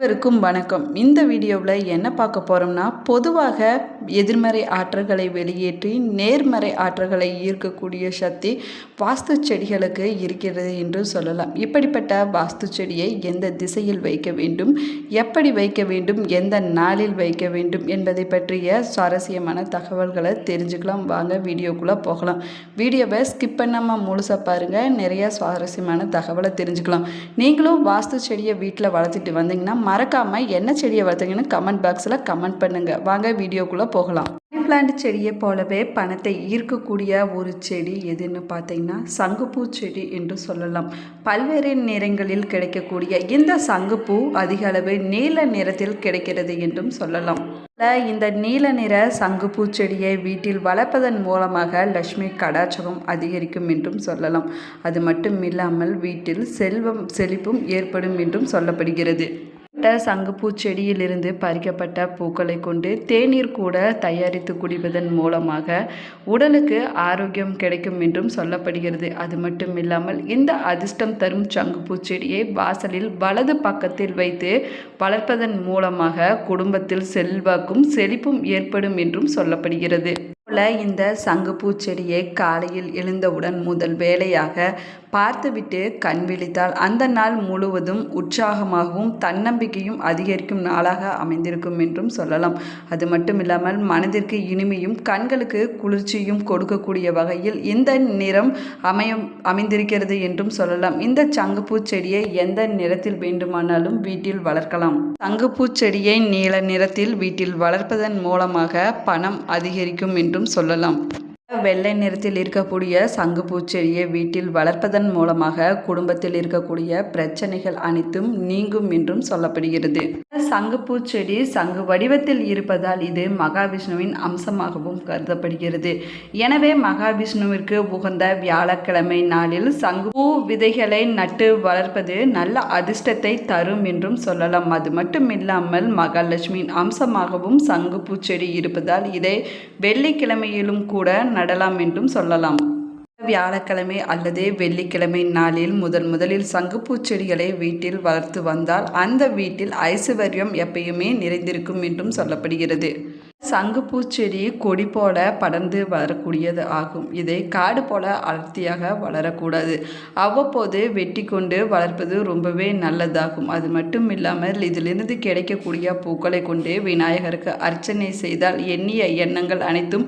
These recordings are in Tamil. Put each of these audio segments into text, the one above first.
அனைவருக்கும் வணக்கம். இந்த வீடியோவில் என்ன பார்க்க போகிறோம்னா பொதுவாக எதிர்மறை ஆற்றல்களை வெளியேற்றி நேர்மறை ஆற்றல்களை ஈர்க்கக்கூடிய சக்தி வாஸ்து செடிகளுக்கு இருக்கிறது என்று சொல்லலாம். இப்படிப்பட்ட வாஸ்து செடியை எந்த திசையில் வைக்க வேண்டும் எப்படி வைக்க வேண்டும் எந்த நாளில் வைக்க வேண்டும் என்பதை பற்றிய சுவாரஸ்யமான தகவல்களை தெரிஞ்சுக்கலாம். வாங்க வீடியோக்குள்ளே போகலாம். வீடியோவை ஸ்கிப் பண்ணாமல் முழுசாக பாருங்கள் நிறைய சுவாரஸ்யமான தகவலை தெரிஞ்சுக்கலாம். நீங்களும் வாஸ்து செடியை வீட்டில் வளர்த்துட்டு வந்தீங்கன்னா மறக்காமல் என்ன செடியை வளர்த்துங்கன்னு கமெண்ட் பாக்ஸில் கமெண்ட் பண்ணுங்கள் வாங்க வீடியோக்குள்ளே போகலாம். பிளான்ட் செடியை போலவே பணத்தை ஈர்க்கக்கூடிய ஒரு செடி எதுன்னு பார்த்தீங்கன்னா சங்குப்பூ செடி என்று சொல்லலாம். பல்வேறு நிறங்களில் கிடைக்கக்கூடிய இந்த சங்குப்பூ அதிக அளவு நீல நிறத்தில் கிடைக்கிறது என்றும் சொல்லலாம். இந்த நீல நிற சங்குப்பூ செடியை வீட்டில் வளர்ப்பதன் மூலமாக லட்சுமி கடாச்சகம் அதிகரிக்கும் என்றும் சொல்லலாம். அது மட்டும் இல்லாமல் வீட்டில் செல்வம் செழிப்பும் ஏற்படும் என்றும் சொல்லப்படுகிறது. சங்குப்பூ செடியிலிருந்து பறிக்கப்பட்ட பூக்களை கொண்டு தேநீர் கூட தயாரித்து குடிப்பதன் மூலமாக உடலுக்கு ஆரோக்கியம் கிடைக்கும் என்றும் சொல்லப்படுகிறது. அது மட்டும் இல்லாமல் இந்த அதிர்ஷ்டம் தரும் சங்குப்பூ செடியை வாசலில் வலது பக்கத்தில் வைத்து வளர்ப்பதன் மூலமாக குடும்பத்தில் செல்வாக்கும் செழிப்பும் ஏற்படும் என்றும் சொல்லப்படுகிறது. போல இந்த சங்குப்பூ செடியை காலையில் எழுந்தவுடன் முதல் வேலையாக பார்த்துவிட்டு கண் விழித்தால் அந்த நாள் முழுவதும் உற்சாகமாகவும் தன்னம்பிக்கையும் அதிகரிக்கும் நாளாக அமைந்திருக்கும் என்றும் சொல்லலாம். அது மட்டும் இல்லாமல் மனதிற்கு இனிமையும் கண்களுக்கு குளிர்ச்சியும் கொடுக்கக்கூடிய வகையில் இந்த நிறம் அமையும் அமைந்திருக்கிறது என்றும் சொல்லலாம். இந்த சங்குப்பூ செடியை எந்த நிறத்தில் வேண்டுமானாலும் வீட்டில் வளர்க்கலாம். சங்குப்பூ செடியை நீல நிறத்தில் வீட்டில் வளர்ப்பதன் மூலமாக பணம் அதிகரிக்கும் என்றும் சொல்லலாம். வெள்ளை நிறத்தில் இருக்கக்கூடிய சங்கு பூச்செடியை வீட்டில் வளர்ப்பதன் மூலமாக குடும்பத்தில் இருக்கக்கூடிய பிரச்சனைகள் அனைத்தும் நீங்கும் என்றும் சொல்லப்படுகிறது. சங்குப்பூ செடி சங்கு வடிவத்தில் இருப்பதால் இது மகாவிஷ்ணுவின் அம்சமாகவும் கருதப்படுகிறது. எனவே மகாவிஷ்ணுவிற்கு உகந்த வியாழக்கிழமை நாளில் சங்கு பூ விதைகளை நட்டு வளர்ப்பது நல்ல அதிர்ஷ்டத்தை தரும் என்றும் சொல்லலாம். அது மட்டும் இல்லாமல் மகாலட்சுமியின் அம்சமாகவும் சங்கு பூச்செடி இருப்பதால் இதை வெள்ளிக்கிழமையிலும் கூட நடலாம் என்றும் சொல்லலாம். வியாழக்கிழமை அல்லது வெள்ளிக்கிழமை நாளில் முதன் முதலில் சங்குப்பூ செடிகளை வீட்டில் வளர்த்து வந்தால் அந்த வீட்டில் ஐஸ்வர்யம் எப்பயுமே நிறைந்திருக்கும் என்றும் சொல்லப்படுகிறது. சங்குப்பூ செடி கொடி போல படர்ந்து வளரக்கூடியது ஆகும். இதை காடு போல அடர்த்தியாக வளரக்கூடாது. அவ்வப்போது வெட்டி கொண்டு வளர்ப்பது ரொம்பவே நல்லதாகும். அது மட்டும் இல்லாமல் இதிலிருந்து கிடைக்கக்கூடிய பூக்களை கொண்டு விநாயகருக்கு அர்ச்சனை செய்தால் எண்ணிய எண்ணங்கள் அனைத்தும்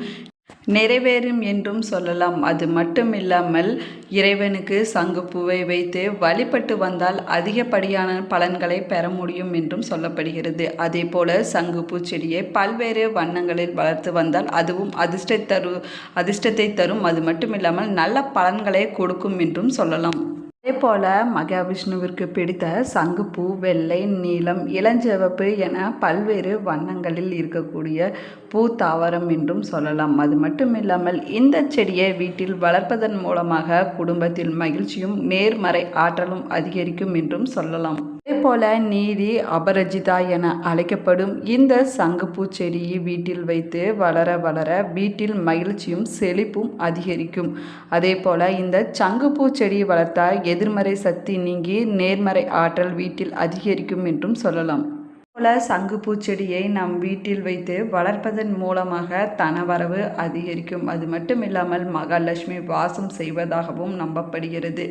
நிறைவேறும் என்றும் சொல்லலாம். அது மட்டுமில்லாமல் இறைவனுக்கு சங்குப்பூவை வைத்து வழிபட்டு வந்தால் அதிகப்படியான பலன்களை பெற முடியும் என்றும் சொல்லப்படுகிறது. அதே போல சங்குப்பூ செடியை பல்வேறு வண்ணங்களில் வளர்த்து வந்தால் அதுவும் அதிர்ஷ்ட தரு அதிர்ஷ்டத்தை தரும். அது மட்டுமில்லாமல் நல்ல பலன்களை கொடுக்கும் என்றும் சொல்லலாம். அதே போல் மகாவிஷ்ணுவிற்கு பிடித்த சங்குப்பூ வெள்ளை நீலம் இளஞ்சிவப்பு என பல்வேறு வண்ணங்களில் இருக்கக்கூடிய பூ தாவரம் என்றும் சொல்லலாம். அது மட்டும் இல்லாமல் இந்த செடியை வீட்டில் வளர்ப்பதன் மூலமாக குடும்பத்தில் மகிழ்ச்சியும் நேர்மறை ஆற்றலும் அதிகரிக்கும் என்றும் சொல்லலாம். போல நீதி அபரஜிதா என அழைக்கப்படும் இந்த சங்குப்பூ செடியை வீட்டில் வைத்து வளர வளர வீட்டில் மகிழ்ச்சியும் செழிப்பும் அதிகரிக்கும். அதே போல இந்த சங்குப்பூ செடி வளர்த்தால் எதிர்மறை சக்தி நீங்கி நேர்மறை ஆற்றல் வீட்டில் அதிகரிக்கும் என்றும் சொல்லலாம். போல சங்கு பூச்செடியை நம் வீட்டில் வைத்து வளர்ப்பதன் மூலமாக தனவரவு அதிகரிக்கும். அது மட்டும் இல்லாமல் மகாலட்சுமி வாசம் செய்வதாகவும் நம்பப்படுகிறது.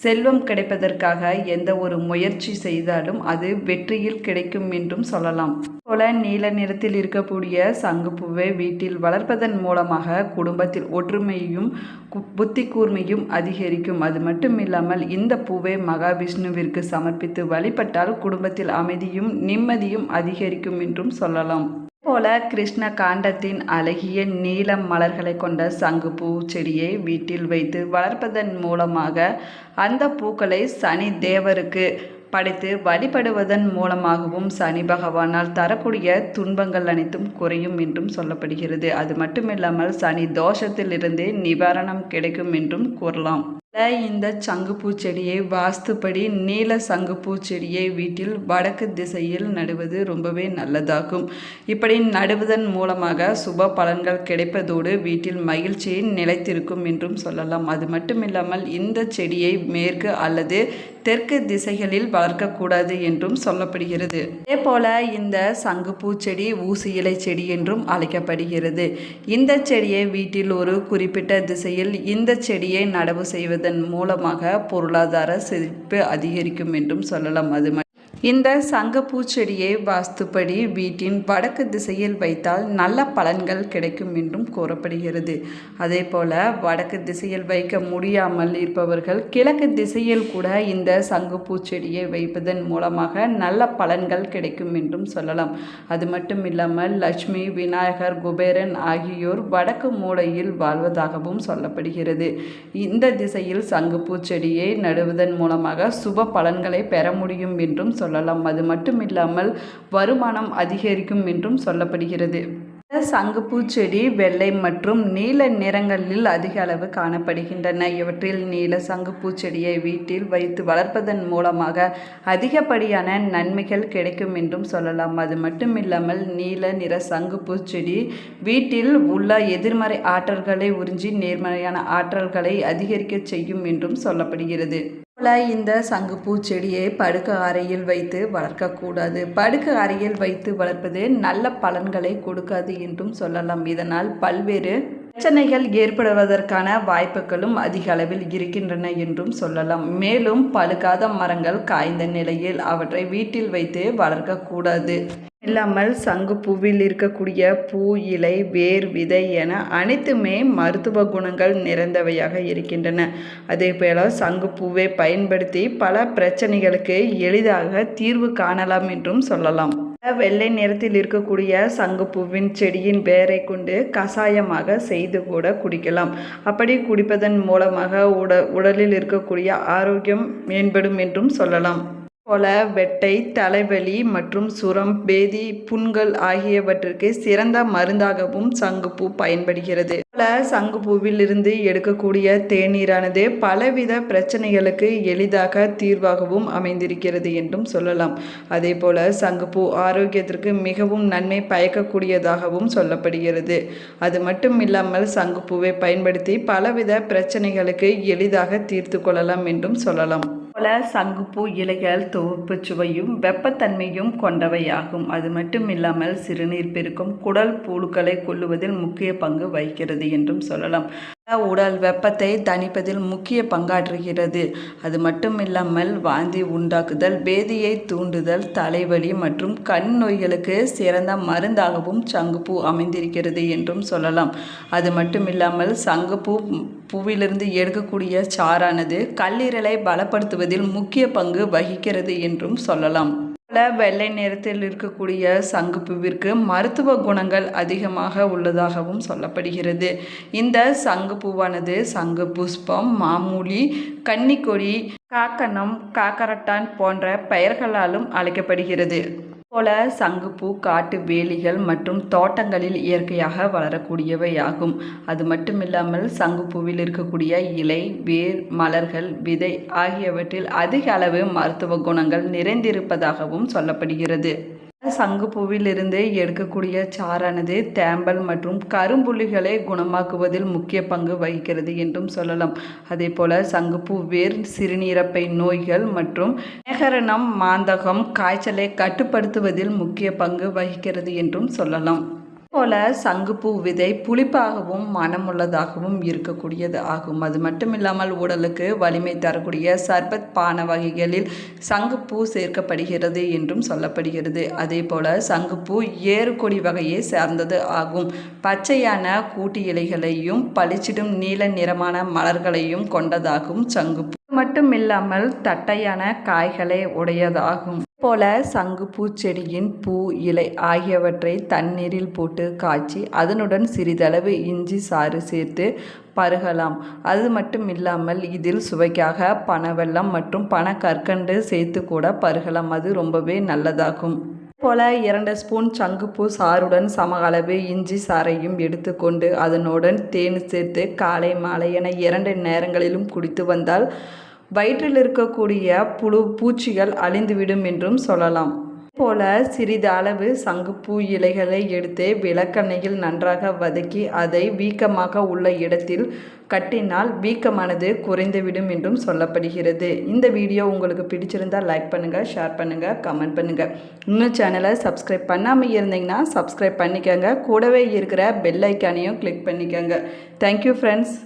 செல்வம் கிடைப்பதற்காக எந்த ஒரு முயற்சி செய்தாலும் அது வெற்றியில் கிடைக்கும் என்றும் சொல்லலாம். போல நீல நிறத்தில் இருக்கக்கூடிய சங்குப்பூவை வீட்டில் வளர்ப்பதன் மூலமாக குடும்பத்தில் ஒற்றுமையும் புத்தி கூர்மையும் அதிகரிக்கும். அது மட்டும் இல்லாமல் இந்த பூவை மகாவிஷ்ணுவிற்கு சமர்ப்பித்து வழிபட்டால் குடும்பத்தில் அமைதியும் நிம்மதி நிம்மதியும் அதிகரிக்கும் என்றும் சொல்லலாம். போல கிருஷ்ண காண்டத்தின் அழகிய நீலம் மலர்களை கொண்ட சங்குப்பூ செடியை வீட்டில் வைத்து வளர்ப்பதன் மூலமாக அந்த பூக்களை சனி தேவருக்கு படைத்து வழிபடுவதன் மூலமாகவும் சனி பகவானால் தரக்கூடிய துன்பங்கள் அனைத்தும் குறையும் என்றும் சொல்லப்படுகிறது. அது மட்டுமில்லாமல் சனி தோஷத்திலிருந்து நிவாரணம் கிடைக்கும் என்றும் கூறலாம். இந்த சங்குப்பூ செடியை வாஸ்துப்படி நீல சங்குப்பூ செடியை வீட்டில் வடக்கு திசையில் நடுவது ரொம்பவே நல்லதாகும். இப்படி நடுவதன் மூலமாக சுப பலன்கள் கிடைப்பதோடு வீட்டில் மகிழ்ச்சியை நிலைத்திருக்கும் என்றும் சொல்லலாம். அது மட்டுமில்லாமல் இந்த செடியை மேற்கு அல்லது தெற்கு திசைகளில் வளர்க்கக்கூடாது என்றும் சொல்லப்படுகிறது. அதே போல இந்த சங்குப்பூ செடி ஊசி இலை செடி என்றும் அழைக்கப்படுகிறது. இந்த செடியை வீட்டில் ஒரு குறிப்பிட்ட திசையில் இந்த செடியை நடவு செய்வதன் மூலமாக பொருளாதார செழிப்பு அதிகரிக்கும் என்றும் சொல்லலாம். அது இந்த சங்கப்பூ செடியை வாஸ்துப்படி வீட்டின் வடக்கு திசையில் வைத்தால் நல்ல பலன்கள் கிடைக்கும் என்றும் கூறப்படுகிறது. அதே போல வடக்கு திசையில் வைக்க முடியாமல் இருப்பவர்கள் கிழக்கு திசையில் கூட இந்த சங்குப்பூ செடியை வைப்பதன் மூலமாக நல்ல பலன்கள் கிடைக்கும் என்றும் சொல்லலாம். அது மட்டும் இல்லாமல் லட்சுமி விநாயகர் குபேரன் ஆகியோர் வடக்கு மூலையில் வாழ்வதாகவும் சொல்லப்படுகிறது. இந்த திசையில் சங்குப்பூ செடியை நடுவதன் மூலமாக சுப பலன்களை பெற முடியும் என்றும் சொல்லலாம். அது மட்டும் இல்லாமல் வருமானம் அதிகரிக்கும் என்றும் சொல்லப்படுகிறது. சங்குப்பூ செடி வெள்ளை மற்றும் நீல நிறங்களில் அதிக அளவு காணப்படுகின்றன. இவற்றில் நீல சங்குப்பூ செடியை வீட்டில் வைத்து வளர்ப்பதன் மூலமாக அதிகப்படியான நன்மைகள் கிடைக்கும் என்றும் சொல்லலாம். அது மட்டும் இல்லாமல் நீல நிற சங்குப்பூ செடி வீட்டில் உள்ள எதிர்மறை ஆற்றல்களை உறிஞ்சி நேர்மறையான ஆற்றல்களை அதிகரிக்க செய்யும் என்றும் சொல்லப்படுகிறது. இந்த சங்குப்பூ செடியை படுக்க அறையில் வைத்து வளர்க்கக்கூடாது. படுக்க அறையில் வைத்து வளர்ப்பது நல்ல பலன்களை கொடுக்காது என்றும் சொல்லலாம். இதனால் பல்வேறு பிரச்சனைகள் ஏற்படுவதற்கான வாய்ப்புகளும் அதிக அளவில் இருக்கின்றன என்றும் சொல்லலாம். மேலும் பழுக்காத மரங்கள் காய்ந்த நிலையில் அவற்றை வீட்டில் வைத்து வளர்க்கக்கூடாது. இல்லாமல் சங்கு பூவில் இருக்கக்கூடிய பூ இலை வேர் விதை என அனைத்துமே மருத்துவ குணங்கள் நிறைந்தவையாக இருக்கின்றன. அதே போல சங்கு பூவை பயன்படுத்தி பல பிரச்சனைகளுக்கு எளிதாக தீர்வு காணலாம் என்றும் சொல்லலாம். வெள்ளை நிறத்தில் இருக்கக்கூடிய சங்குப்பூவின் செடியின் வேரை கொண்டு கசாயமாக செய்து கூட குடிக்கலாம். அப்படி குடிப்பதன் மூலமாக உட உடலில் இருக்கக்கூடிய ஆரோக்கியம் மேம்படும் என்றும் சொல்லலாம். போல வெட்டை தலைவலி மற்றும் சுரம் பேதி புண்கள் ஆகியவற்றிற்கு சிறந்த மருந்தாகவும் சங்குப்பூ பயன்படுகிறது. போல சங்குப்பூவில் இருந்து எடுக்கக்கூடிய தேநீரானது பலவித பிரச்சனைகளுக்கு எளிதாக தீர்வாகவும் அமைந்திருக்கிறது என்றும் சொல்லலாம். அதே போல சங்குப்பூ ஆரோக்கியத்திற்கு மிகவும் நன்மை பயக்கக்கூடியதாகவும் சொல்லப்படுகிறது. அது மட்டும் இல்லாமல் சங்குப்பூவை பயன்படுத்தி பலவித பிரச்சனைகளுக்கு எளிதாக தீர்த்து கொள்ளலாம் என்றும் சொல்லலாம். போல சங்குப்பூ இலைகள் தொகுப்பு சுவையும் வெப்பத்தன்மையும் கொண்டவையாகும். அது மட்டும் இல்லாமல் சிறுநீர் பெருக்கும் குடல் புழுக்களை கொல்லுவதில் முக்கிய பங்கு வகிக்கிறது என்றும் சொல்லலாம். உடல் வெப்பத்தை தணிப்பதில் முக்கிய பங்காற்றுகிறது. அது மட்டும் இல்லாமல் வாந்தி உண்டாக்குதல் பேதியை தூண்டுதல் தலைவலி மற்றும் கண் நோய்களுக்கு சிறந்த மருந்தாகவும் சங்குப்பூ அமைந்திருக்கிறது என்றும் சொல்லலாம். அது மட்டும் இல்லாமல் சங்குப்பூ பூவிலிருந்து எடுக்கக்கூடிய சாறானது கல்லீரலை பலப்படுத்துவதில் முக்கிய பங்கு வகிக்கிறது என்றும் சொல்லலாம். வெள்ளை நிறத்தில் இருக்கக்கூடிய சங்குப்பூவிற்கு மருத்துவ குணங்கள் அதிகமாக உள்ளதாகவும் சொல்லப்படுகிறது. இந்த சங்குப்பூவானது சங்கு புஷ்பம் மாமூலி கன்னிக்கொடி காக்கணம் காக்கரட்டான் போன்ற பெயர்களாலும் அழைக்கப்படுகிறது. போல சங்குப்பூ காட்டு வேலிகள் மற்றும் தோட்டங்களில் இயற்கையாக வளரக்கூடியவையாகும். அது மட்டுமில்லாமல் சங்குப்பூவில் இருக்கக்கூடிய இலை வேர் மலர்கள் விதை ஆகியவற்றில் அதிக அளவு மருத்துவ குணங்கள் நிறைந்திருப்பதாகவும் சொல்லப்படுகிறது. சங்குப்பூவிலிருந்து எடுக்கக்கூடிய சாறானது தேம்பல் மற்றும் கரும்புள்ளிகளை குணமாக்குவதில் முக்கிய பங்கு வகிக்கிறது என்றும் சொல்லலாம். அதே போல சங்குப்பூ வேர் சிறுநீரப்பை நோய்கள் மற்றும் நேகரணம் மாந்தகம் காய்ச்சலை கட்டுப்படுத்துவதில் முக்கிய பங்கு வகிக்கிறது என்றும் சொல்லலாம். போல சங்குப்பூ விதை புளிப்பாகவும் மனமுள்ளதாகவும் இருக்கக்கூடியது ஆகும். அது மட்டுமில்லாமல் உடலுக்கு வலிமை தரக்கூடிய சர்பத் பான வகைகளில் சங்குப்பூ சேர்க்கப்படுகிறது என்றும் சொல்லப்படுகிறது. அதே போல சங்குப்பூ ஏறுகொடி வகையை சேர்ந்தது ஆகும். பச்சையான கூட்டி இலைகளையும் பளிச்சிடும் நீல நிறமான மலர்களையும் கொண்டதாகும் சங்குப்பூ. மட்டும் இல்லாமல் தட்டையான காய்களை உடையதாகும். போல சங்குப்பூ செடியின் பூ இலை ஆகியவற்றை தண்ணீரில் போட்டு காய்ச்சி அதனுடன் சிறிதளவு இஞ்சி சாறு சேர்த்து பருகலாம். அது மட்டும் இல்லாமல் இதில் சுவைக்காக பனவெல்லம் மற்றும் பனக்கற்கண்டு சேர்த்து கூட பருகலாம். அது ரொம்பவே நல்லதாகும். போல இரண்டு ஸ்பூன் சங்குப்பூ சாறுடன் சம அளவு இஞ்சி சாறையும் எடுத்துக்கொண்டு அதனுடன் தேன் சேர்த்து காலை மாலை என இரண்டு நேரங்களிலும் குடித்து வந்தால் வயிற்றில் இருக்கக்கூடிய புழு பூச்சிகள் அழிந்துவிடும் என்றும் சொல்லலாம். போல சிறிது அளவு சங்குப்பூ இலைகளை எடுத்து விளக்கெண்ணெயில் நன்றாக வதக்கி அதை வீக்கமாக உள்ள இடத்தில் கட்டினால் வீக்கமானது குறைந்துவிடும் என்றும் சொல்லப்படுகிறது. இந்த வீடியோ உங்களுக்கு பிடிச்சிருந்தால் லைக் பண்ணுங்கள் ஷேர் பண்ணுங்கள் கமெண்ட் பண்ணுங்கள் இன்னும் சேனலை சப்ஸ்கிரைப் பண்ணாமல் இருந்தீங்கன்னா சப்ஸ்கிரைப் பண்ணிக்கோங்க. கூடவே இருக்கிற பெல் ஐக்கானையும் கிளிக் பண்ணிக்கோங்க. Thank you friends